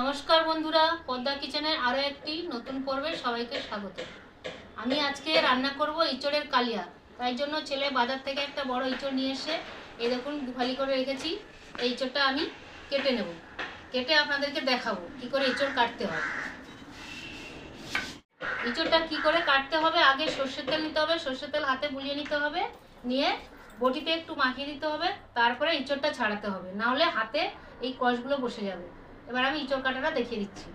নমস্কার বন্ধুরা, পদ্মা কিচেনের আরও একটি নতুন পর্বে সবাইকে স্বাগত। আমি আজকে রান্না করব ইঁচড়ের কালিয়া। তাই জন্য ছেলে বাজার থেকে একটা বড় ইঁচড় নিয়ে এসে এই দেখুন দুফালি করে রেখেছি। এই ইঁচড়টা আমি কেটে নেব। কেটে আপনাদেরকে দেখাবো কি করে ইঁচড় কাটতে হয়। ইঁচড়টা কি করে কাটতে হবে? আগে সর্ষের তেল নিতে হবে, সর্ষের তেল হাতে বুলিয়ে নিতে হবে। নিয়ে বটিতে একটু মাখিয়ে দিতে হবে। তারপরে ইঁচড়টা ছাড়াতে হবে। না হলে হাতে এই কষগুলো বসে যাবে। এবার আমি ইঁচড় কাটাটা দেখিয়ে দিচ্ছি।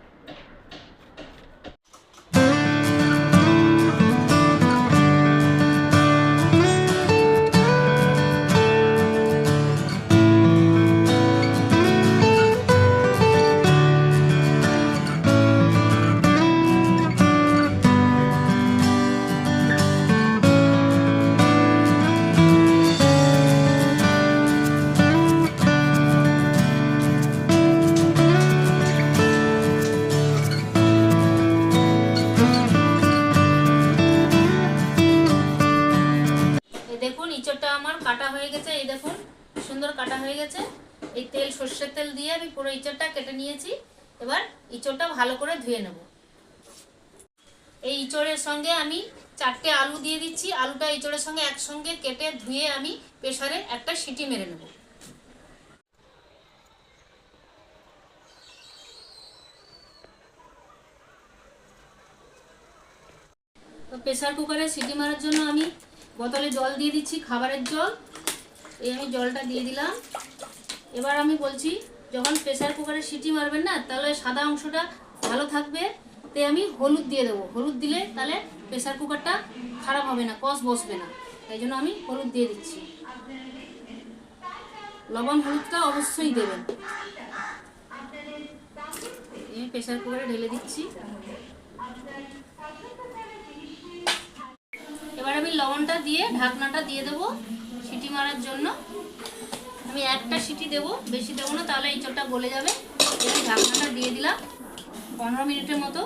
ইঁচড়টা কেটে নিয়েছি। এবার ইঁচড়টা ভালো করে ধুয়ে নেব। এই ইঁচড়ের সঙ্গে আমি চারটে আলু দিয়ে দিচ্ছি। আলুটা ইঁচড়ের সঙ্গে একসঙ্গে কেটে ধুয়ে আমি প্রেসারে একটা সিটি মেরে নেব। প্রেসার কুকারে সিটি মারার জন্য আমি বোতলে জল দিয়ে দিচ্ছি, খাবারের জল। এই আমি জলটা দিয়ে দিলাম। এবার আমি বলছি যখন প্রেসার কুকারে সিটি মারবেন না, তাহলে সাদা অংশটা ভালো থাকবে তাই আমি হলুদ দিয়ে দেবো। হলুদ দিলে তাহলে প্রেসার কুকারটা খারাপ হবে না কষ বসবে না। তাই জন্য আমি হলুদ দিয়ে দিচ্ছি। লবণ হলুদটা অবশ্যই দেবেন। এই প্রেসার কুকারে ঢেলে দিচ্ছি। এবার আমি লবণটা দিয়ে, ঢাকনাটা দিয়ে দেবো সিটি মারার জন্য। আমি একটা সিটি দেবো, বেশি দেবো না, তাহলে এই চোটা গলে যাবে। এই ঢাকনাটা দিয়ে দিলাম পনেরো মিনিটের মতো।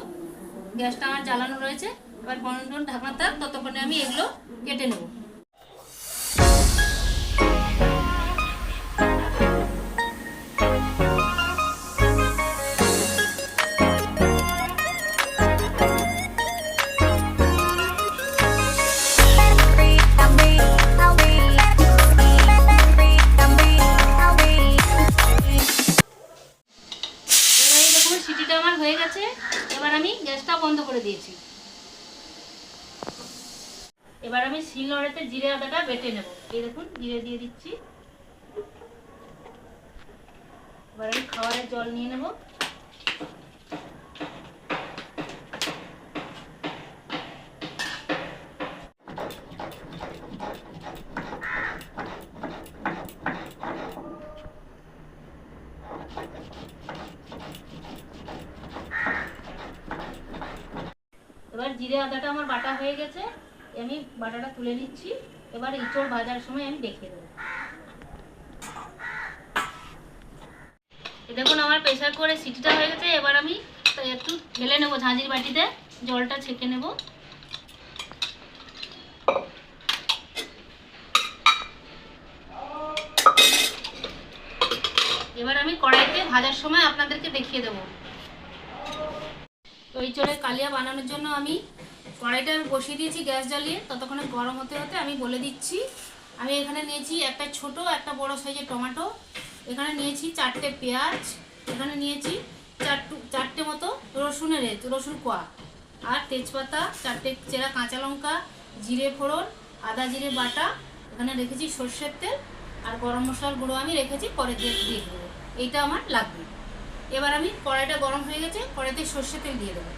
গ্যাসটা আমার জ্বালানো রয়েছে। এবার পনেরো ঢাকনা থাক ততক্ষণে আমি এগুলো কেটে নেব। গেছে এবার আমি গ্যাসটা বন্ধ করে দিয়েছি। এবার আমি শিলনোড়াতে জিরে আদাটা বেটে নেব। এই দেখুন, জিরে দিয়ে দিচ্ছি। এবার আমি খাবারের জল নিয়ে নেব। জিরে আদাটা আমার বাটা হয়ে গেছে, আমি বাটাটা তুলে নিচ্ছি। এবার ইঁচড় ভাজার সময় আমি দেখিয়ে দেবো দেখুন, আমার প্রেশার করে সিটিটা হয়ে গেছে, এবার আমি একটু ঢেলে নেব ঝাঁঝির বাটিতে, জলটা ছেঁকে নেব। এবার আমি কড়াইতে ভাজার সময় আপনাদেরকে দেখিয়ে দেবো। তো এই চড়ে কালিয়া বানানোর জন্য আমি কড়াইটা আমি বসিয়ে দিয়েছি গ্যাস জ্বালিয়ে। ততক্ষণে গরম হতে হতে আমি বলে দিচ্ছি। আমি এখানে নিয়েছি একটা ছোট, একটা বড় সাইজের টমেটো। এখানে নিয়েছি চারটে পেঁয়াজ। এখানে নিয়েছি চারটু চারটে মতো রসুনের রসুন কোয়া। আর তেজপাতা, চারটে চেরা কাঁচা লঙ্কা, জিরে ফোড়ন, আদা জিরে বাটা। এখানে রেখেছি সর্ষের তেল। আর গরম মশলার গুঁড়ো আমি রেখেছি পরে দিয়ে দিয়ে দেবো। এইটা আমার লাগবে। এবার আমি কড়াইটা গরম হয়ে গেছে, কড়াইতে সর্ষে তেল দিয়ে দেবো।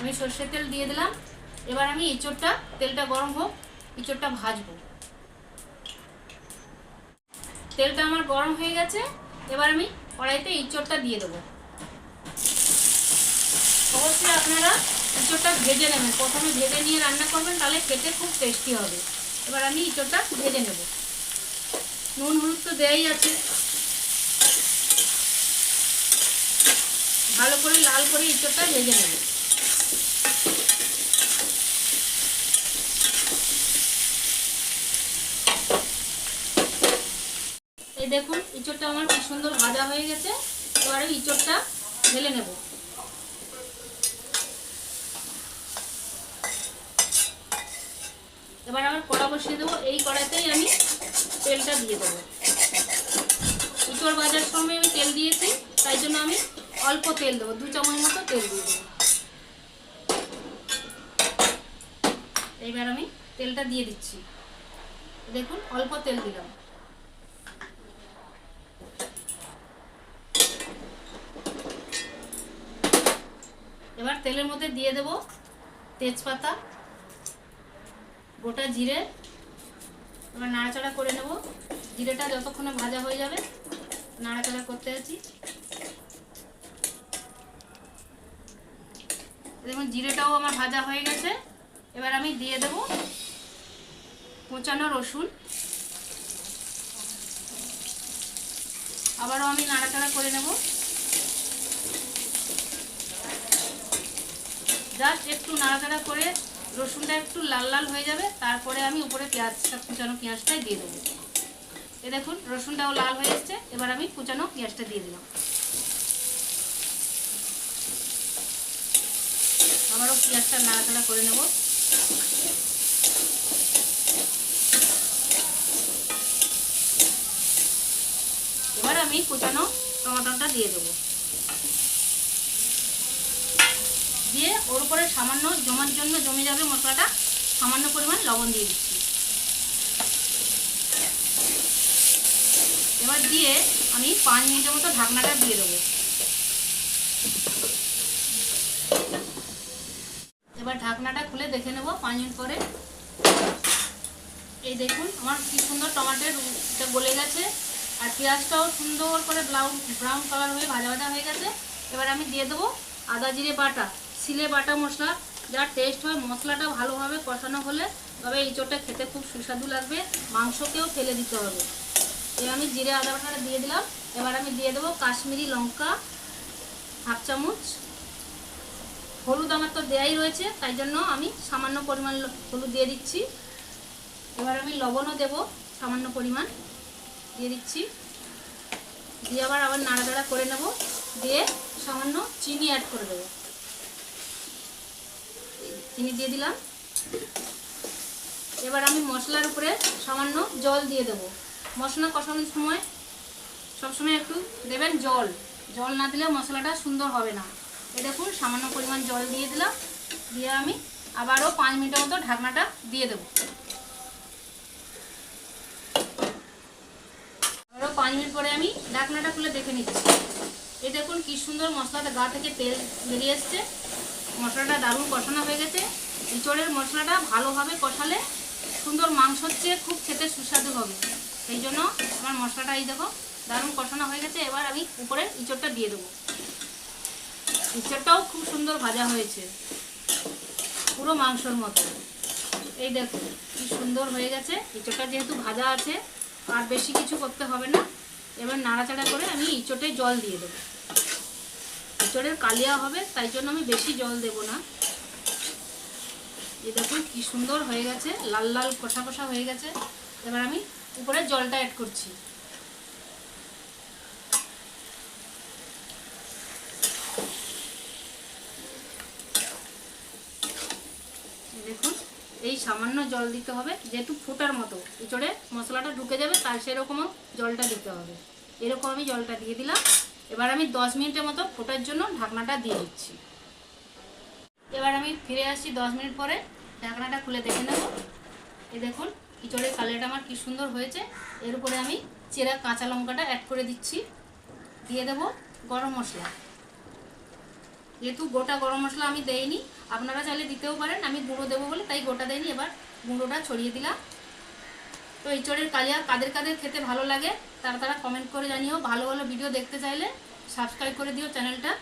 আমি সর্ষের তেল দিয়ে দিলাম। এবার আমি ইঁচড়টা তেলটা গরম হোক ইঁচড়টা ভাজবো। তেলটা আমার গরম হয়ে গেছে, এবার আমি কড়াইতে ইঁচড়টা দিয়ে দেবো। অবশ্যই আপনারা ইঁচড়টা ভেজে নেবেন। প্রথমে ভেজে নিয়ে রান্না করবেন, তাহলে খেতে খুব টেস্টি হবে। এবার আমি ইঁচড়টা ভেজে নেব। নুন হলুদ তো দেয়াই আছে। ভালো করে লাল করে ইঁচড়টা ভেজে নেব। এই দেখুন, ইঁচড়টা আমার খুব সুন্দর ভাজা হয়ে গেছে। এবারে ইঁচড়টা ঢেলে নেব। এবার আবার কড়া বসিয়ে দেবো। এই কড়াতেই আমি তেলটা দিয়ে দেবো। ইঁচড় ভাজার সময় আমি তেল দিয়েছি, তাই জন্য আমি অল্প তেল দেবো, দু চামচ মতো তেল দিয়ে দেবো। এইবার আমি তেলটা দিয়ে দিচ্ছি। দেখুন, অল্প তেল দিলাম। এবার তেলের মধ্যে দিয়ে দেব তেজপাতা, গোটা জিরে এবার নাড়াচাড়া করে নেব। জিরেটা যতক্ষণে ভাজা হয়ে যাবে, নাড়াচাড়া করতে আছি। দেখুন, জিরেটাও আমার ভাজা হয়ে গেছে। এবার আমি দিয়ে দেব কোচানো রসুন। আবারও আমি নাড়াচাড়া করে নেব। জাস্ট একটু নাড়াচাড়া করে রসুনটা একটু লাল লাল হয়ে যাবে, তারপরে আমি উপরে পেঁয়াজটা কুচানো পেঁয়াজটাই দিয়ে দেবো। এ দেখুন, রসুনটাও লাল হয়ে এসছে, এবার আমি কুচানো পেঁয়াজটা দিয়ে দিলাম। আবারও পেঁয়াজটা নাড়াচাড়া করে নেব। এবার আমি কুচানো টমাটোটা দিয়ে দেবো। দিয়ে ওর উপরে সামান্য জমার জন্য জমে যাবে মশলাটা, সামান্য পরিমাণ লবণ দিয়ে দিচ্ছি। এবার দিয়ে আমি পাঁচ মিনিটের মতো ঢাকনাটা দিয়ে দেবো। এবার ঢাকনাটা খুলে দেখে নেব পাঁচ মিনিট পরে। এই দেখুন, আমার কি সুন্দর টমাটোর গলে গেছে, আর পেঁয়াজটাও সুন্দর করে ব্রাউন ব্রাউন কালার হয়ে ভাজা ভাজা হয়ে গেছে। এবার আমি দিয়ে দেবো আদা জিরে বাটা। সিলে বাটা মশলা, যার টেস্ট হয় মশলাটা ভালোভাবে কষানো হলে, তবে ইঁচড়টা খেতে খুব সুস্বাদু লাগবে, মাংসকেও ফেলে দিতে হবে। এবার আমি জিরে আদা বাটাটা দিয়ে দিলাম। এবার আমি দিয়ে দেবো কাশ্মীরি লঙ্কা, হাফ চামচ। হলুদ আমার তো দেয়াই রয়েছে, তাই জন্য আমি সামান্য পরিমাণ হলুদ দিয়ে দিচ্ছি। এবার আমি লবণও দেব সামান্য পরিমাণ, দিয়ে দিচ্ছি। দিয়ে আবার আবার নাড়াচাড়া করে নেব, দিয়ে সামান্য চিনি অ্যাড করে দেবো। চিনি দিয়ে দিলাম। এবার আমি মশলার উপরে সামান্য জল দিয়ে দেবো। মশলা কষানোর সময় সবসময় একটু দেবেন জল। জল না দিলে মশলাটা সুন্দর হবে না। এই দেখুন, সামান্য পরিমাণ জল দিয়ে দিলাম। দিয়ে আমি আবারও পাঁচ মিনিটের মতো ঢাকনাটা দিয়ে দেবো। আবারও পাঁচ মিনিট পরে আমি ঢাকনাটা খুলে দেখে নিচ্ছি। এই দেখুন, কি সুন্দর মশলাটা গা থেকে তেল বেরিয়ে এসছে। মশলাটা দারুণ কষানো হয়ে গেছে। ইঁচড়ের মশলাটা ভালোভাবে কষালে সুন্দর মাংসর চেয়ে খুব খেতে সুস্বাদু হবে। সেই জন্য আমার মশলাটা এই দেখো, দারুণ কষানো হয়ে গেছে। এবার আমি উপরে ইঁচড়টা দিয়ে দেবো। ইঁচড়টাও খুব সুন্দর ভাজা হয়েছে। পুরো মাংসর মতো। এই দেখো, কি সুন্দর হয়ে গেছে। ইঁচড়টা যেহেতু ভাজা আছে, আর বেশি কিছু করতে হবে না। এবার নাড়াচাড়া করে আমি ইঁচড়ে জল দিয়ে দেবো। ইঁচড়ের কালিয়া হবে, তাই জন্য আমি বেশি জল দেব না। এই দেখুন কি সুন্দর হয়ে গেছে, লাল লাল কষা কষা হয়ে গেছে। এবার আমি উপরে জলটা অ্যাড করছি। দেখুন, এই সামান্য জল দিতে হবে, যেহেতু ফোটার মতো। ইঁচড়ে মশলাটা ঢুকে যাবে তার সেরকমও জলটা দিতে হবে। এরকম আমি জলটা দিয়ে দিলাম। এবার আমি দশ মিনিটের মতো ফোটার জন্য ঢাকনাটা দিয়ে দিচ্ছি। এবার আমি ফিরে আসছি দশ মিনিট পরে, ঢাকনাটা খুলে দেখে নেব। এই দেখুন, ইঁচড়ের কালারটা আমার কি সুন্দর হয়েছে। এর উপরে আমি চেরা কাঁচা লঙ্কাটা অ্যাড করে দিচ্ছি। দিয়ে দেব গরম মশলা। যেহেতু গোটা গরম মশলা আমি দেইনি, আপনারা চাইলে দিতেও পারেন, আমি গুঁড়ো দেবো বলে তাই গোটা দেয়নি এবার গুঁড়োটা ছড়িয়ে দিলাম। তো ইঁচড়ের কালিয়া কাদের কাদের খেতে ভালো লাগে, তারা তারা কমেন্ট করে জানিও। ভালো ভালো ভিডিও দেখতে চাইলে সাবস্ক্রাইব করে দিও চ্যানেলটা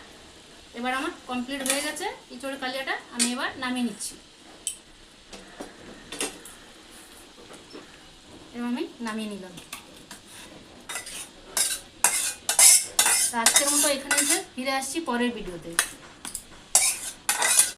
এবার আমার কমপ্লিট হয়ে গেছে ইঁচড়ের কালিয়াটা, আমি এবার নামিয়ে নিচ্ছি। এবার আমি নামিয়ে নিলাম। আজকের মতো এখানে ফিরে আসছি পরের ভিডিওতে